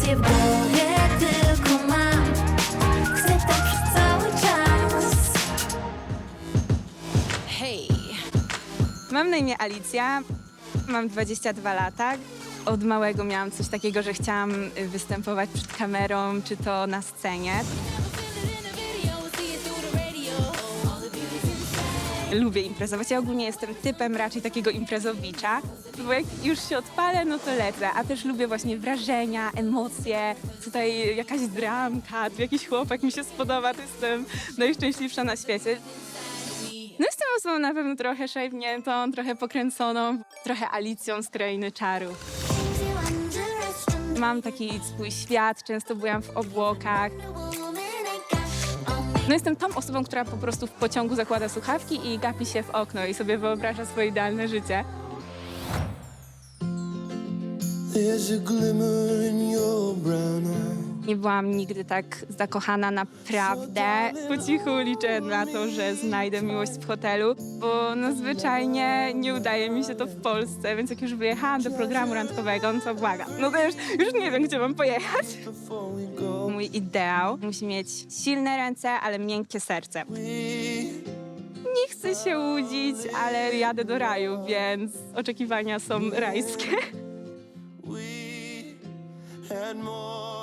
Tylko mam Chcę tak cały czas Hej! Mam na imię Alicja, mam 22 lata. Od małego miałam coś takiego, że chciałam występować przed kamerą, czy to na scenie. Lubię imprezować. Ja ogólnie jestem typem raczej takiego imprezowicza, bo jak już się odpalę, no to lecę. A też lubię właśnie wrażenia, emocje, tutaj jakaś dramka, tu jakiś chłopak mi się spodoba, to jestem najszczęśliwsza na świecie. No jestem osobą na pewno trochę szajbniętą, trochę pokręconą, trochę Alicją z Krainy Czarów. Mam taki swój świat, często byłam w obłokach. No jestem tą osobą, która po prostu w pociągu zakłada słuchawki i gapi się w okno i sobie wyobraża swoje idealne życie. There's a glimmer in your brown. Nie byłam nigdy tak zakochana naprawdę. Po cichu liczę na to, że znajdę miłość w hotelu, bo no zwyczajnie nie udaje mi się to w Polsce, więc jak już wyjechałam do programu randkowego, no to błagam. No to już, już nie wiem, gdzie mam pojechać. Mój ideał musi mieć silne ręce, ale miękkie serce. Nie chcę się łudzić, ale jadę do raju, więc oczekiwania są rajskie. more